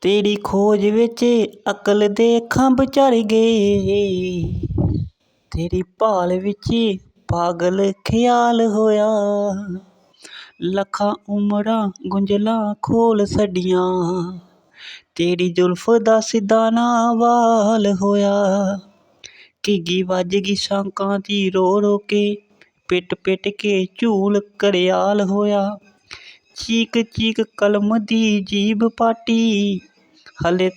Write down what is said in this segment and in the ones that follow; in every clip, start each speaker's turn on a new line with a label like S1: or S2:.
S1: ਤੇਰੀ ਖੋਜ ਵਿੱਚ ਅਕਲ ਦੇ ਖੰਭ ਝੜ ਗਏ। ਤੇਰੀ ਭਾਲ ਵਿੱਚ ਪਾਗਲ ਖਿਆਲ ਹੋਇਆ। ਲੱਖਾਂ ਉਮਰਾਂ ਗੁੰਝਲਾਂ ਖੋਲ ਛੱਡੀਆਂ। ਤੇਰੀ ਜ਼ੁਲਫ ਦਾ ਸਿੱਧਾ ਨਾ ਵਾਲ ਹੋਇਆ। ਘਿੱਗੀ ਵੱਜ ਗਈ ਸ਼ਾਂਕਾਂ ਦੀ ਰੋ ਰੋ ਕੇ ਪਿੱਟ ਪਿੱਟ ਕੇ ਝੂਲ ਘੜਿਆਲ ਹੋਇਆ। ਚੀਕ ਚੀਕ ਕਲਮ ਦੀ ਜੀਭ ਪਾਟੀ ਹਲੇ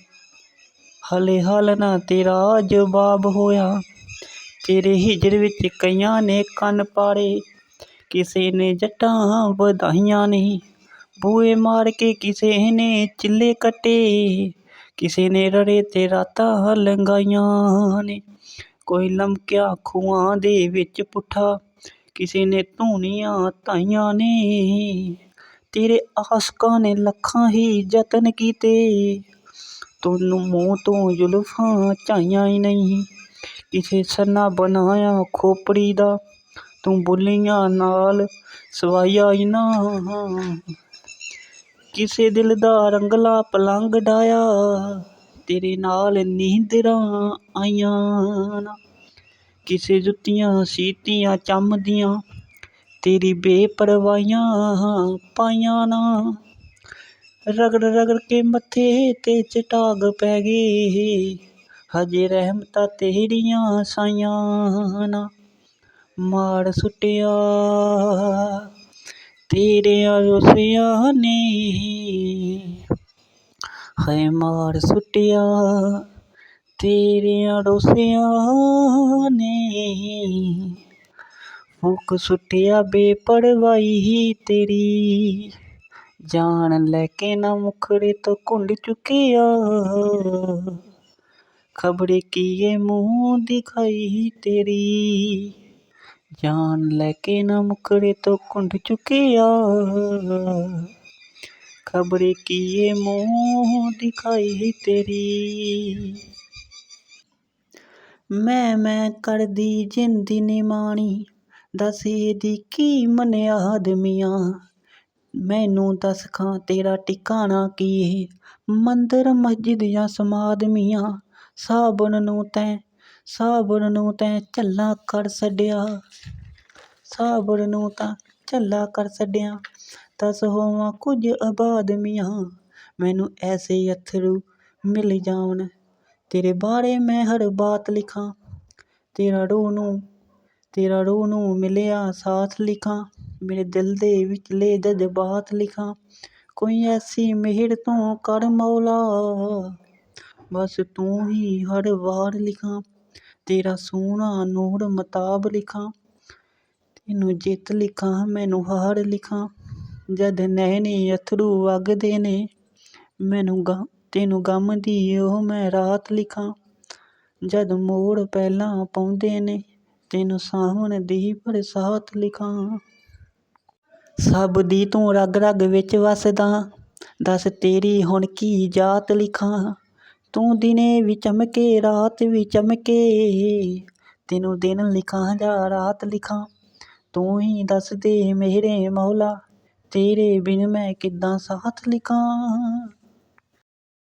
S1: ਹਲੇ ਹਾਲ ਨਾ ਤੇਰਾ ਜਵਾਬ ਹੋਇਆ ਤੇਰੇ ਹਿਜਰ ਵਿੱਚ ਕਈਆਂ ਨੇ ਕੰਨ ਪਾੜੇ ਕਿਸੇ ਨੇ ਜੱਟਾਂ ਵਧਾਈਆਂ ਨੇ ਬੂਏ ਮਾਰ ਕੇ ਕਿਸੇ ਨੇ ਚਿੱਲੇ ਕੱਟੇ ਕਿਸੇ ਨੇ ਰੜੇ ਤੇ ਰਾਤਾਂ ਲੰਘਾਈਆਂ ਨੇ ਕੋਈ ਲਮਕਿਆ ਖੂਹਾਂ ਦੇ ਵਿੱਚ ਪੁੱਠਾ ਕਿਸੇ ਨੇ ਧੂਣੀਆਂ ਧਾਈਆਂ ਨੇ ਤੇਰੇ ਆਸ਼ਕਾਂ ਨੇ ਲੱਖਾਂ ਹੀ ਯਤਨ ਕੀਤੇ। ਤੈਨੂੰ ਮੂੰਹ ਤੋਂ ਜ਼ੁਲਫਾਂ ਝਾਈਆਂ ਹੀ ਨਹੀਂ। ਕਿਸੇ ਸਰਨਾ ਬਣਾਇਆ ਖੋਪੜੀ ਦਾ, ਤੂੰ ਬੁੱਲੀਆਂ ਨਾਲ ਸਵਾਈਆਂ ਈ ਨਾ। ਕਿਸੇ ਦਿਲ ਦਾ ਰੰਗਲਾ ਪਲੰਗ ਡਾਇਆ, ਤੇਰੇ ਨਾਲ ਨੀਂਦਰਾਂ ਆਈਆਂ ਨਾ। ਕਿਸੇ ਜੁੱਤੀਆਂ ਸੀਤੀਆਂ ਚੰਮ ਦੀਆਂ ਤੇਰੀ ਬੇਪਰਵਾਹੀਆਂ ਪਾਈਆਂ ਨਾ। ਰਗੜ ਰਗੜ ਕੇ ਮੱਥੇ ਤੇ ਚਟਾਗ ਪੈ ਗਈ। ਹਜੇ ਰਹਿਮਤਾਂ ਤੇਰੀਆਂ ਸਾਈਆਂ ਨਾ। ਮਾਰ ਸੁੱਟਿਆ ਤੇਰੀਆਂ ਰੁੱਸਿਆਂ ਨੇ। ਹੈ ਮਾਰ ਸੁੱਟਿਆ ਤੇਰੀਆਂ ਰੁੱਸਿਆਂ ਨੇ। ਫੂਕ ਸੁੱਟਿਆ ਬੇਪਰਵਾਹੀ ਤੇਰੀ। ਜਾਨ ਲੈ ਕੇ ਨਾ ਮੁਖੜੇ ਤੋਂ ਘੁੰਡ ਚੁੱਕਿਆ। ਖਬਰੇ ਕੀਏ ਮੂੰਹ ਦਿਖਾਈ ਤੇਰੀ। ਜਾਨ ਲੈ ਕੇ ਨਾ ਮੁਖੜੇ ਤੋਂ ਘੁੰਡ ਚੁੱਕਿਆ। ਖਬਰੇ ਕੀਏ ਮੂੰਹ ਦਿਖਾਈ ਤੇਰੀ। ਮੈਂ ਮੈਂ ਕਰਦੀ ਜਿੰਦੀ ਨਿਮਾਣੀ। ਦੱਸ ਇਹਦੀ ਕੀ ਮਨਿਆਦ ਮੀਆਂ? ਮੈਨੂੰ ਦੱਸ ਖਾਂ ਤੇਰਾ ਟਿਕਾਣਾ ਕੀ ਏ? ਮੰਦਰ, ਮਸਜਿਦ ਜਾਂ ਸਮਾਦ ਮੀਆਂ? ਸਾਬਣ ਨੂੰ ਤੈਂ, ਸਾਬਣ ਨੂੰ ਤੈਂ ਝੱਲਾ ਕਰ ਛੱਡਿਆ। ਸਾਬਣ ਨੂੰ ਤਾਂ ਝੱਲਾ ਕਰ ਛੱਡਿਆ। ਦੱਸ ਹੋਵਾਂ ਕੁਝ ਆਬਾਦ ਮੀਆਂ? ਮੈਨੂੰ ਐਸੇ ਅਥਰੂ ਮਿਲ ਜਾਵਣ। ਤੇਰੇ ਬਾਰੇ ਮੈਂ ਹਰ ਬਾਤ ਲਿਖਾਂ। ਤੇਰਾ ਰੂਹ ਨੂੰ ਤੇਰਾ ਰੂਹ ਨੂੰ ਮਿਲਿਆ, ਸਾਥ ਲਿਖਾਂ, ਮੇਰੇ ਦਿਲ ਦੇ ਵਿਚਲੇ ਜਜ਼ਬਾਤ ਲਿਖਾਂ, ਕੋਈ ਐਸੀ ਮਿਹਰ ਤੋਂ ਕਰ ਮੌਲਾ। ਬਸ ਤੂੰ ਹੀ ਹਰ ਵਾਰ ਲਿਖਾਂ, ਤੇਰਾ ਸੋਹਣਾ ਨੂਰ ਮਤਾਬ ਲਿਖਾਂ, ਤੈਨੂੰ ਜਿੱਤ ਲਿਖਾਂ, ਮੈਨੂੰ ਹਾਰ ਲਿਖਾਂ, ਜਦ ਨੈਣੇ ਅਥਰੂ ਵਗਦੇ ਨੇ, ਮੈਨੂੰ ਗਮ ਤੈਨੂੰ ਗਮ ਦੀ ਉਹ ਮੈਂ ਰਾਤ ਲਿਖਾਂ, ਜਦ ਮੋੜ ਪਹਿਲਾਂ ਪਾਉਂਦੇ ਨੇ ਤੈਨੂੰ ਸਾਵਣ ਦੀ ਬਰਸਾਤ ਲਿਖਾਂ। ਸਭ ਦੀ ਤੂੰ ਰਗ ਰਗ ਵਿੱਚ ਵਸਦਾ, ਦੱਸ ਤੇਰੀ ਹੁਣ ਕੀ ਜਾਤ ਲਿਖਾਂ। ਤੂੰ ਦਿਨੇ ਵੀ ਚਮਕੇ, ਰਾਤ ਵੀ ਚਮਕੇ। ਤੈਨੂੰ ਦਿਨ ਲਿਖਾਂ ਜਾਂ ਰਾਤ ਲਿਖਾਂ, ਤੂੰ ਹੀ ਦੱਸ ਦੇ ਮੇਰੇ ਮੌਲਾ। ਤੇਰੇ ਬਿਨ ਮੈਂ ਕਿੱਦਾਂ ਸਾਥ ਲਿਖਾਂ।